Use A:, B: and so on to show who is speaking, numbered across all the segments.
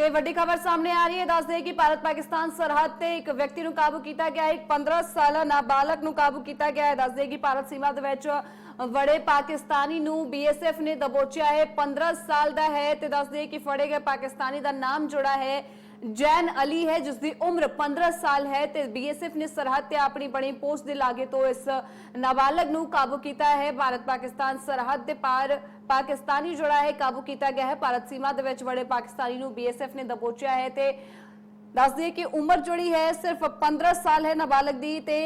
A: ਤੇ ਵੱਡੀ ਖਬਰ ਸਾਹਮਣੇ ਆ ਰਹੀ ਹੈ। ਦੱਸਦੇ ਕਿ ਭਾਰਤ ਪਾਕਿਸਤਾਨ ਸਰਹੱਦ ਤੇ ਇੱਕ ਵਿਅਕਤੀ ਨੂੰ ਕਾਬੂ ਕੀਤਾ ਗਿਆ ਹੈ। ਇੱਕ 15 ਸਾਲਾ ਨਾਬਾਲਗ ਨੂੰ ਕਾਬੂ ਕੀਤਾ ਗਿਆ ਹੈ। ਦੱਸਦੇ ਕਿ ਭਾਰਤ ਸੀਮਾ ਦੇ ਵਿੱਚ ਵੜੇ ਪਾਕਿਸਤਾਨੀ ਨੂੰ ਬੀਐਸਐਫ ਨੇ ਦਬੋਚਿਆ ਹੈ। 15 ਸਾਲ ਦਾ ਹੈ ਤੇ ਦੱਸਦੇ ਕਿ ਫੜੇ ਗਏ ਪਾਕਿਸਤਾਨੀ ਦਾ ਨਾਮ ਜੁੜਾ ਹੈ। ਜੈਨ ਅਲੀ ਹੈ, ਜਿਸ ਦੀ ਉਮਰ 15 ਸਾਲ ਹੈ ਤੇ ਬੀਐਸਐਫ ਨੇ ਸਰਹੱਦ ਤੇ ਆਪਣੀ ਬਣੀ ਪੋਸਟ ਦੇ ਲਾਗੇ ਤੋਂ ਇਸ ਨਾਬਾਲਗ ਨੂੰ ਕਾਬੂ ਕੀਤਾ ਹੈ। ਭਾਰਤ ਪਾਕਿਸਤਾਨ ਸਰਹੱਦ ਦੇ ਪਾਰ ਪਾਕਿਸਤਾਨੀ ਜਿਹੜਾ ਹੈ ਕਾਬੂ ਕੀਤਾ ਗਿਆ ਹੈ। ਭਾਰਤ ਸੀਮਾ ਦੇ ਵਿੱਚ ਵੜੇ ਪਾਕਿਸਤਾਨੀ ਨੂੰ ਬੀਐਸਐਫ ਨੇ ਦਬੋਚਿਆ ਹੈ ਤੇ ਦੱਸ ਦਈਏ ਕਿ ਉਮਰ ਜਿਹੜੀ ਹੈ, ਸਿਰਫ 15 ਸਾਲ ਹੈ ਨਾਬਾਲਗ ਦੀ ਤੇ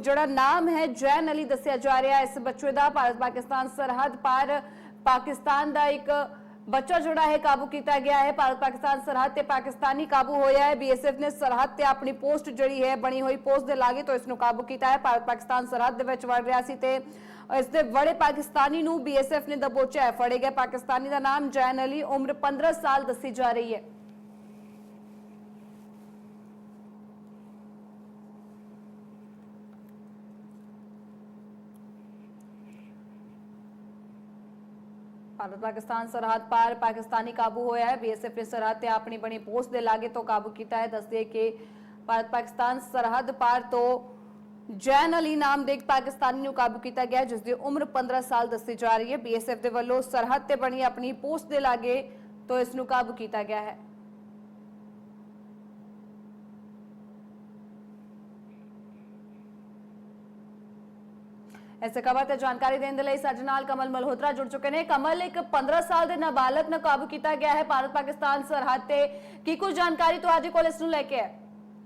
A: ਜਿਹੜਾ ਨਾਮ ਹੈ ਜੈਨ ਅਲੀ ਦੱਸਿਆ ਜਾ ਰਿਹਾ ਹੈ। ਇਸ ਬੱਚੇ ਦਾ ਭਾਰਤ ਪਾਕਿਸਤਾਨ ਸਰਹੱਦ ਪਾਰ ਪਾਕਿਸਤਾਨ ਦਾ ਇੱਕ ਬੱਚਾ ਜਿਹੜਾ ਹੈ ਕਾਬੂ ਕੀਤਾ ਗਿਆ ਹੈ, ਭਾਰਤ ਪਾਕਿਸਤਾਨ ਸਰਹੱਦ ਤੇ ਪਾਕਿਸਤਾਨੀ ਕਾਬੂ ਹੋਇਆ ਹੈ। ਬੀਐਸਐਫ ਨੇ ਸਰਹੱਦ ਤੇ ਆਪਣੀ ਪੋਸਟ ਜਿਹੜੀ ਹੈ, ਬਣੀ ਹੋਈ ਪੋਸਟ ਦੇ ਲਾਗੇ ਤੋਂ ਇਸ ਨੂੰ ਕਾਬੂ ਕੀਤਾ ਹੈ। ਭਾਰਤ ਪਾਕਿਸਤਾਨ ਸਰਹੱਦ ਦੇ ਵਿੱਚ ਵੜ ਰਿਹਾ ਸੀ ਤੇ ਇਸ ਦੇ ਬੜੇ ਪਾਕਿਸਤਾਨੀ ਨੂੰ ਬੀਐਸਐਫ ਨੇ ਦਬੋਚਿਆ ਹੈ, ਫੜੇ ਗਏ ਪਾਕਿਸਤਾਨੀ ਦਾ ਨਾਮ ਜੈਨ ਅਲੀ, ਉਮਰ 15 ਸਾਲ ਦੱਸੀ ਜਾ ਰਹੀ ਹੈ। ਭਾਰਤ ਪਾਕਿਸਤਾਨ ਸਰਹੱਦ ਪਾਰ ਪਾਕਿਸਤਾਨੀ ਕਾਬੂ ਹੋਇਆ ਹੈ। ਬੀਐਸਐਫ ਨੇ ਸਰਹੱਦ ਤੇ ਆਪਣੀ ਬਣੀ ਪੋਸਟ ਦੇ ਲਾਗੇ ਤੋਂ ਕਾਬੂ ਕੀਤਾ ਹੈ। ਦੱਸਦੇ ਕਿ ਭਾਰਤ ਪਾਕਿਸਤਾਨ ਸਰਹੱਦ ਪਾਰ ਤੋਂ ਜੈਨ ਅਲੀ ਨਾਮ ਦੇ ਇੱਕ ਪਾਕਿਸਤਾਨੀ ਨੂੰ ਕਾਬੂ ਕੀਤਾ ਗਿਆ ਜਿਸ ਦੀ ਉਮਰ 15 ਸਾਲ ਦੱਸੀ ਜਾ ਰਹੀ ਹੈ। ਬੀਐਸਐਫ ਦੇ ਵੱਲੋਂ ਸਰਹੱਦ ਤੇ ਬਣੀ ਆਪਣੀ ਪੋਸਟ ਦੇ ਲਾਗੇ ਤੋਂ ਇਸ ਨੂੰ ਕਾਬੂ ਕੀਤਾ ਗਿਆ ਹੈ। ਇਸੇ ਖਬਰ ਤੇ ਜਾਣਕਾਰੀ ਦੇਣ ਦੇ ਲਈ ਸਾਡੇ ਨਾਲ ਕਮਲ ਮਲਹੋਤਰਾ ਜੁੜ ਚੁੱਕੇ ਨੇ। ਕਮਲ, ਇੱਕ 15 ਸਾਲ ਦੇ ਨਾਬਾਲਗ ਨੂੰ ਕਾਬੂ ਕੀਤਾ ਗਿਆ ਹੈ ਭਾਰਤ ਪਾਕਿਸਤਾਨ ਸਰਹੱਦ ਤੇ। ਕੀ ਕੁਝ ਜਾਣਕਾਰੀ ਤੁਹਾਡੇ ਕੋਲ ਇਸ ਨੂੰ ਲੈ ਕੇ ਹੈ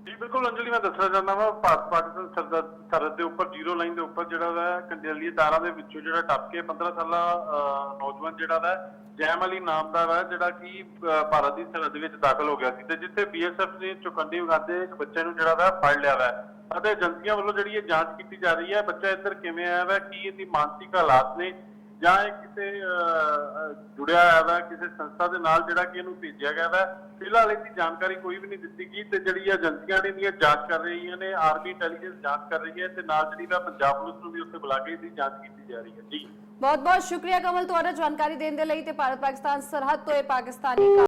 B: ਜੀ, ਬਿਲਕੁਲ ਅੰਜਲੀ, ਮੈਂ ਦੱਸਣਾ ਚਾਹੁੰਦਾ ਵਾਂ, ਭਾਰਤ ਪਾਕਿਸਤਾਨ ਸਰਹੱਦ ਦੇ ਉੱਪਰ, ਜ਼ੀਰੋ ਲਾਈਨ ਦੇ ਉੱਪਰ ਜਿਹੜਾ ਵਾ ਕੰਡੇਲੀ ਤਾਰਾਂ ਦੇ ਵਿੱਚੋਂ ਜਿਹੜਾ ਟੱਪ ਕੇ 15 ਸਾਲਾ ਨੌਜਵਾਨ ਜਿਹੜਾ ਵਾ, ਜੈਮ ਅਲੀ ਨਾਮ ਦਾ ਵਾ ਜਿਹੜਾ ਕਿ ਭਾਰਤ ਦੀ ਸਰਹੱਦ ਵਿੱਚ ਦਾਖਲ ਹੋ ਗਿਆ ਸੀ ਤੇ ਜਿੱਥੇ ਬੀਐਸਐਫ ਨੇ ਚੁਕੰਡੀ ਉਗਾਦੇ ਇੱਕ ਬੱਚੇ ਨੂੰ ਜਿਹੜਾ ਵਾ ਫੜ ਲਿਆ ਵਾ। ਅਤੇ ਏਜੰਸੀਆਂ ਵੱਲੋਂ ਜਿਹੜੀ ਇਹ ਜਾਂਚ ਕੀਤੀ ਜਾ ਰਹੀ ਹੈ, ਬੱਚਾ ਇੱਧਰ ਕਿਵੇਂ ਆਇਆ ਵਾ, ਕੀ ਇਹਦੀ ਮਾਨਸਿਕ ਹਾਲਾਤ ਨੇ ਜਾਂ ਇਹ ਕਿਸੇ ਜੁੜਿਆ ਹੋਇਆ ਵਾ, ਕਿਸੇ ਸੰਸਥਾ ਦੇ ਨਾਲ ਜਿਹੜਾ ਕਿ ਇਹਨੂੰ ਭੇਜਿਆ ਗਿਆ ਵਾ, ਫਿਲਹਾਲ ਇਹਦੀ ਜਾਣਕਾਰੀ ਕੋਈ ਵੀ ਨਹੀਂ ਦਿੱਤੀ ਗਈ ਤੇ ਜਿਹੜੀ ਏਜੰਸੀਆਂ ਨੇ ਇਹਦੀਆਂ ਜਾਂਚ ਕਰ ਰਹੀਆਂ ਨੇ ਆਰਮੀ ਇੰਟੈਲੀਜੈਂਸ ਜਾਂਚ ਕਰ ਰਹੀ ਹੈ ਤੇ ਨਾਲ ਜਿਹੜੀ ਵਾ ਪੰਜਾਬ ਪੁਲਿਸ ਨੂੰ ਵੀ ਉੱਥੇ ਬੁਲਾ ਕੇ ਇਹਦੀ ਜਾਂਚ ਕੀਤੀ ਜਾ ਰਹੀ ਹੈ। ਜੀ।
A: ਬਹੁਤ ਬਹੁਤ ਸ਼ੁਕਰੀਆ ਕਮਲ, ਤੁਹਾਡਾ ਜਾਣਕਾਰੀ ਦੇਣ ਦੇ ਲਈ ਤੇ ਭਾਰਤ ਪਾਕਿਸਤਾਨ ਸਰਹੱਦ ਤੋਂ ਇਹ ਪਾਕਿਸਤਾਨੀ